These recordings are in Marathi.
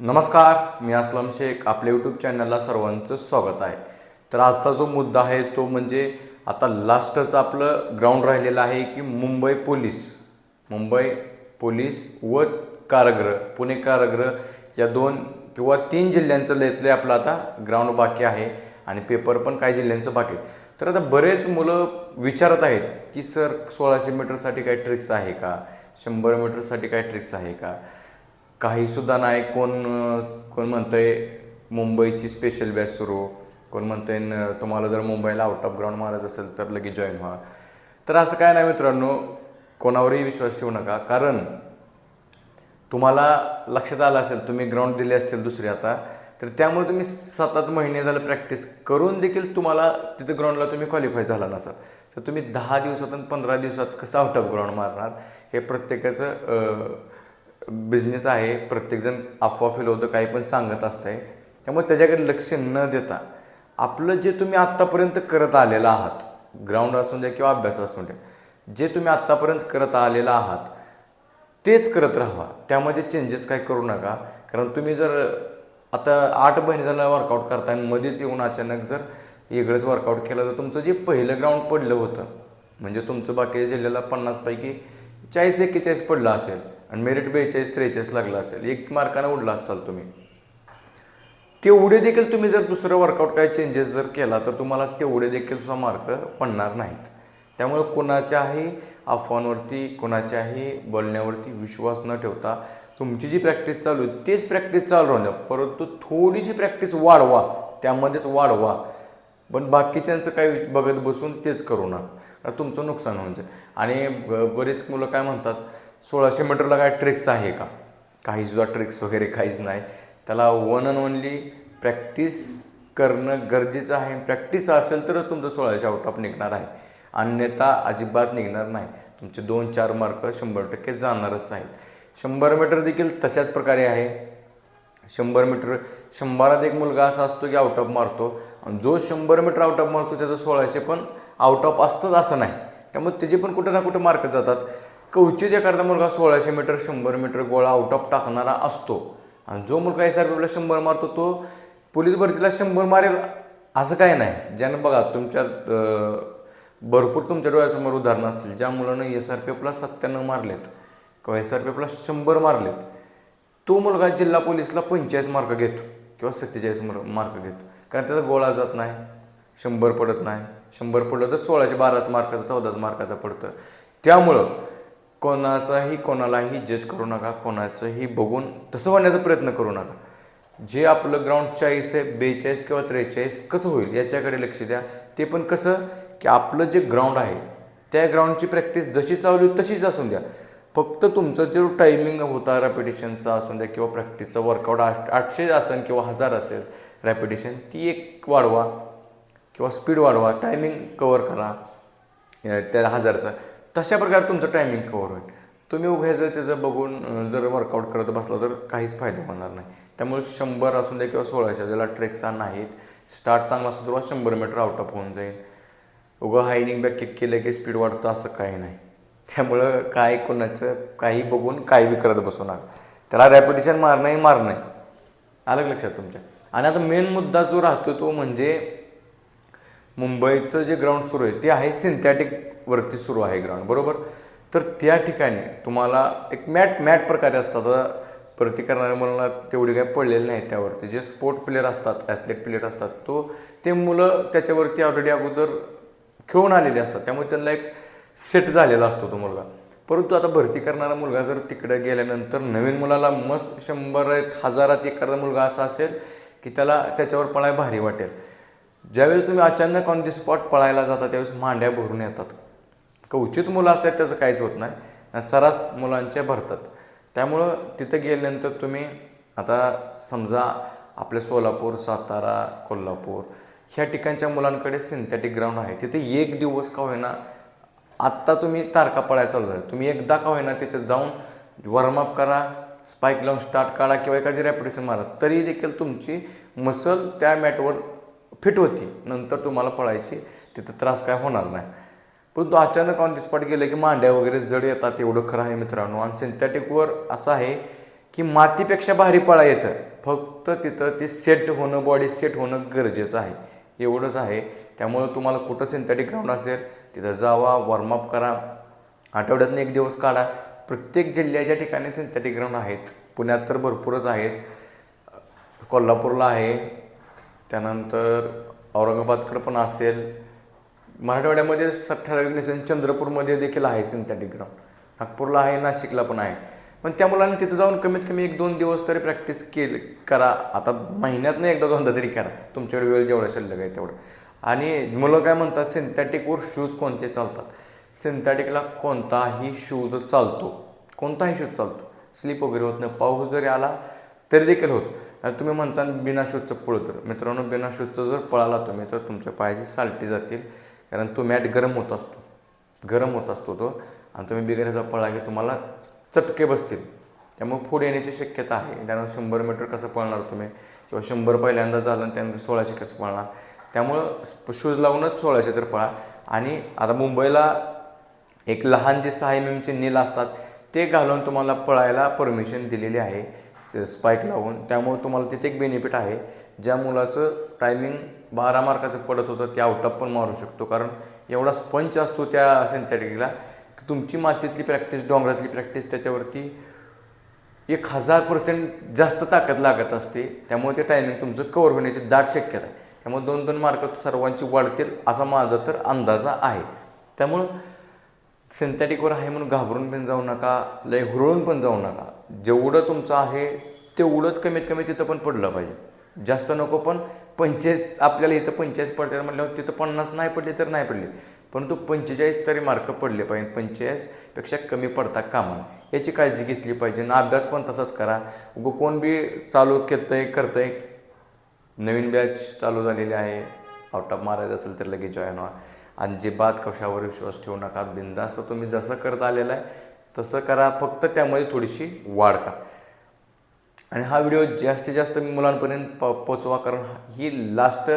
नमस्कार मी असलम शेख. आपल्या यूट्यूब चॅनलला सर्वांचं स्वागत आहे. तर आजचा जो मुद्दा आहे तो म्हणजे आता लास्टच आपलं ग्राउंड राहिलेलं आहे की मुंबई पोलीस. मुंबई पोलीस व कारागृह पुणे कारागृह या दोन किंवा तीन जिल्ह्यांचं लेतले आपलं आता ग्राउंड बाकी आहे आणि पेपर पण काही जिल्ह्यांचं बाकी आहे तर आता बरेच मुलं विचारत आहेत की सर सोळाशे मीटरसाठी काही ट्रिक्स आहे का? शंभर मीटरसाठी काही ट्रिक्स आहे का? काहीसुद्धा नाही. कोण कोण म्हणतंय मुंबईची स्पेशल बॅच सुरू. कोण म्हणतंय न- तुम्हाला जर मुंबईला आउट ऑफ ग्राउंड मारत असेल तर लगेच जॉईन व्हा. तर असं काय नाही मित्रांनो कोणावरही विश्वास ठेवू नका. कारण तुम्हाला लक्षात आलं असेल तुम्ही ग्राउंड दिले असतील दुसरे आता तर त्यामुळे तुम्ही सात आठ महिने झालं प्रॅक्टिस करून देखील तुम्हाला तिथं ग्राउंडला तुम्ही क्वालिफाय झाला नसाल. तर तुम्ही दहा दिवसात आणि पंधरा दिवसात कसं आउट ऑफ ग्राउंड मारणार? हे प्रत्येकाचं बिझनेस आहे प्रत्येकजण अफवा फिरवतं काही पण सांगत असतंय. त्यामुळे त्याच्याकडे लक्ष न देता आपलं जे तुम्ही आत्तापर्यंत करत आलेलं आहात ग्राउंड असून द्या किंवा अभ्यास असून द्या जे तुम्ही आत्तापर्यंत करत आलेलं आहात तेच करत राहा त्यामध्ये चेंजेस काय करू नका. कारण तुम्ही जर आता आठ महिने झालं वर्कआउट करताय आणि मध्येच येऊन अचानक जर वेगळंच वर्कआउट केलं तर तुमचं जे पहिलं ग्राउंड पडलं होतं म्हणजे तुमचं बाकीच्या जिल्ह्याला पन्नासपैकी चाळीस एक्केचाळीस पडलं असेल आणि मेरिट बेचाळीस त्रेचाळीस लागला असेल एक मार्कानं उडला असाल तुम्ही. तेवढे देखील तुम्ही जर दुसरं वर्कआउट काही चेंजेस जर केला तर तुम्हाला तेवढे देखील सुद्धा मार्क पडणार नाहीत. त्यामुळे कोणाच्याही अफवांवरती कोणाच्याही बोलण्यावरती विश्वास न ठेवता तुमची जी प्रॅक्टिस चालू आहे तेच प्रॅक्टिस चालू राहणार परंतु थोडीशी प्रॅक्टिस वाढवा त्यामध्येच वाढवा. पण बाकीच्यांचं काही बघत बसून तेच करू नका. तुमचं नुकसान होऊन जाईल. आणि बरेच मुलं काय म्हणतात सोळाशे मीटरला काय ट्रिक्स आहे का? काही सुद्धा ट्रिक्स वगैरे काहीच नाही. त्याला वन अँड ओनली प्रॅक्टिस करणं गरजेचं आहे. प्रॅक्टिस असेल तरच तुमचं सोळाशे आउट ऑफ निघणार आहे. अन्यथा अजिबात निघणार नाही. तुमचे दोन चार मार्क शंभर टक्के जाणारच आहेत. शंभर मीटर देखील तशाच प्रकारे आहे. शंभर मीटर शंभरात एक मुलगा असा असतो की आउट ऑफ मारतो. आणि जो शंभर मीटर आउट ऑफ मारतो त्याचं सोळाशे पण आउट ऑफ असतंच असं नाही. त्यामुळे त्याचे पण कुठं ना कुठं मार्क जातात. कवचित एखादा मुलगा सोळाशे मीटर शंभर मीटर गोळा आउट ऑफ टाकणारा असतो. आणि जो मुलगा एस आर पीला शंभर मारतो तो पोलीस भरतीला शंभर मारेल असं काय नाही. ज्यानं बघा तुमच्या भरपूर तुमच्या डोळ्यासमोर उदाहरणं असतील ज्या मुलानं एस आर पी एफला सत्त्याण्णव मारलेत किंवा एस आर पी एफला शंभर मारलेत तो मुलगा जिल्हा पोलीसला पंचेचाळीस मार्क घेतो किंवा सत्तेचाळीस मार्क घेतो. कारण त्याचा गोळा जात नाही. शंभर पडत नाही. शंभर पडलं तर सोळाशे बाराच मार्काचं चौदाच मार्काचं पडतं. त्यामुळं कोणाचाही कोणालाही जज करू नका कोणाचंही बघून तसं होण्याचा प्रयत्न करू नका. जे आपलं ग्राउंड चाळीस आहे बेचाळीस किंवा त्रेचाळीस कसं होईल याच्याकडे लक्ष द्या. ते पण कसं की आपलं जे ग्राउंड आहे त्या ग्राउंडची प्रॅक्टिस जशी चालू तशीच असून द्या. फक्त तुमचं जो टायमिंग होता रॅपिटेशनचा असून द्या किंवा प्रॅक्टिसचा वर्कआउट आठ आठशे असेल किंवा हजार असेल रॅपिटेशन ती एक वाढवा. किंवा स्पीड वाढवा टायमिंग कवर करा त्या हजारचा. तशा प्रकारे तुमचं टायमिंग कवर होईल. तुम्ही उघ्याचं त्याचं बघून जर वर्कआउट करत बसला तर काहीच फायदा होणार नाही. त्यामुळे शंभर असून द्या किंवा सोळाशे ज्याला ट्रेक्सा नाहीत स्टार्ट चांगला असतो तेव्हा शंभर मीटर आउट ऑफ होऊन जाईल. उगं हायनिंग बॅक किक केलं की स्पीड वाढतं असं काही नाही. त्यामुळं काय कोणाचं काही बघून काही बी करत बसू नका. त्याला रॅपिटेशन मारणंही मारणं आहे. आलं लक्षात तुमच्या? आणि आता मेन मुद्दा जो राहतो तो म्हणजे मुंबईचं जे ग्राउंड सुरू आहे ते आहे सिंथॅटिकवरती सुरू आहे ग्राउंड बरोबर? तर त्या ठिकाणी तुम्हाला एक मॅट मॅट प्रकारे असतात. आता भरती करणाऱ्या मुलांना तेवढी काही पडलेली नाही त्यावरती. जे स्पोर्ट प्लेअर असतात ॲथलेट प्लेअर असतात तो ते मुलं त्याच्यावरती ऑलरेडी अगोदर खेळून आलेले असतात. त्यामुळे त्यांना एक सेट झालेला असतो तो मुलगा. परंतु आता भरती करणारा मुलगा जर तिकडे गेल्यानंतर नवीन मुलाला मस्त शंभर हजारात एखादा मुलगा असा असेल की त्याला त्याच्यावर पळाय भारी वाटेल. ज्यावेळेस तुम्ही अचानक ऑन दी स्पॉट पळायला जाता त्यावेळेस मांड्या भरून येतात. कवचित मुलं असतात त्याचं काहीच होत नाही. सरास मुलांच्या भरतात. त्यामुळं तिथं गेल्यानंतर तुम्ही आता समजा आपल्या सोलापूर सातारा कोल्हापूर ह्या ठिकाणच्या मुलांकडे सिंथेटिक ग्राउंड आहे. तिथे एक दिवस का होईना आत्ता तुम्ही तारका पळायला चालू झाला. तुम्ही एकदा का होईना तिथे जाऊन वॉर्मअप करा स्पाईक लावून स्टार्ट काढा किंवा एखादी रॅपिटेशन मारा. तरी देखील तुमची मसल त्या मॅटवर फिट होती. नंतर तुम्हाला पळायची तिथं त्रास काय होणार नाही. परंतु अचानक ऑन दी स्पॉट गेलं की मांड्या वगैरे जड येतात एवढं खरं आहे मित्रांनो. आणि सिंथेटिकवर असं आहे की मातीपेक्षा भारी पळा येतं. फक्त तिथं ते सेट होणं बॉडी सेट होणं गरजेचं आहे. एवढंच आहे. त्यामुळं तुम्हाला कुठं सिंथेटिक ग्राउंड असेल तिथं जावा वॉर्मअप करा. आठवड्यातून एक दिवस काढा. प्रत्येक जिल्ह्याच्या ठिकाणी सिंथेटिक ग्राउंड आहेत पुण्यात तर भरपूरच आहेत. कोल्हापूरला आहे त्यानंतर औरंगाबादकडं पण असेल. मराठवाड्यामध्ये ठराविक नसेल चंद्रपूरमध्ये देखील आहे सिंथेटिक ग्राउंड नागपूरला आहे नाशिकला पण आहे. पण त्या मुलांनी तिथं जाऊन कमीत कमी एक दोन दिवस तरी प्रॅक्टिस केली करा. आता महिन्यात नाही एकदा दोनदा तरी करा. तुमच्याकडे वेळ जेवढा शिल्लक आहे तेवढं. आणि मुलं काय म्हणतात सिंथेटिकवर शूज कोणते चालतात? सिंथेटिकला कोणताही शूज चालतो. कोणताही शूज चालतो. स्लिप वगैरे होत नाही. पाऊस जरी आला तरी देखील होत. आणि तुम्ही म्हणता बिना शूजचं तर. मित्रांनो बिना शूजचं जर पळाला तुम्ही तर तुमच्या पायाची सालटी जातील. कारण तो मॅट गरम होत असतो. गरम होत असतो तो. आणि तुम्ही बिगऱ्याचा पळा की तुम्हाला चटके बसतील. त्यामुळे पुढे येण्याची शक्यता आहे. त्यानं शंभर मीटर कसं पळणार तुम्ही? किंवा शंभर पहिल्यांदा झालं आणि त्यानंतर सोळाशे कसं पळणार? त्यामुळं शूज लावूनच सोळाशे तर पळा. आणि आता मुंबईला एक लहान जे सहा एम एमचे नील असतात ते घालून तुम्हाला पळायला परमिशन दिलेली आहे. स्पाईक लावून त्यामुळे तुम्हाला तिथे एक बेनिफिट आहे. ज्या मुलाचं टायमिंग बारा मार्काचं पडत होतं ते आउट पण मारू शकतो. कारण एवढा स्पंच असतो त्या सिंथेटिकला की तुमची मातीतली प्रॅक्टिस डोंगरातली प्रॅक्टिस त्याच्यावरती एक हजार पर्सेंट जास्त ताकद लागत असते. त्यामुळे ते टायमिंग तुमचं कवर होण्याची दाट शक्यता आहे. त्यामुळे दोन दोन मार्क सर्वांची वाढतील असा माझा तर अंदाजा आहे. त्यामुळं सिंथेटिकवर आहे म्हणून घाबरून पण जाऊ नका लय हुरळून पण जाऊ नका. जेवढं तुमचं आहे तेवढंच कमीत कमी तिथं पण पडलं पाहिजे. जास्त नको पण पंचेचाळीस आपल्याला इथं पंचेचाळीस पडतात म्हटल्यावर तिथं पन्नास नाही पडले तर नाही पडले. परंतु पंचेचाळीस तरी मार्क पडले पाहिजे पंचेचाळीसपेक्षा कमी पडता कामा याची काळजी घेतली पाहिजे आणि अभ्यास पण तसाच करा. उगं कोण बी चालू करतंय करतंय नवीन बॅच चालू झालेली आहे. आउट ऑफ मारायचं असेल तर लगेच जॉईन व्हा. अजिबात कशावर विश्वास ठेवू नका बिंदास्त तुम्ही जसं करत आलेलं आहे तसं करा. फक्त त्यामध्ये थोडीशी वाढ करा. आणि हा व्हिडिओ जास्तीत जास्त मुलांपर्यंत प पोचवा. कारण ही लास्ट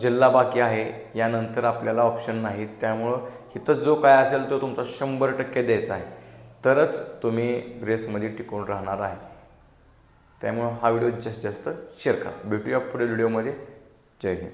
जिल्हा बाकी आहे. यानंतर आपल्याला ऑप्शन नाही त्यामुळं इथं जो काय असेल तो तुमचा शंभर टक्के द्यायचा आहे. तरच तुम्ही रेसमध्ये टिकून राहणार आहे. त्यामुळं हा व्हिडिओ जास्तीत जास्त शेअर करा. भेटूया पुढील व्हिडिओमध्ये जय हिंद.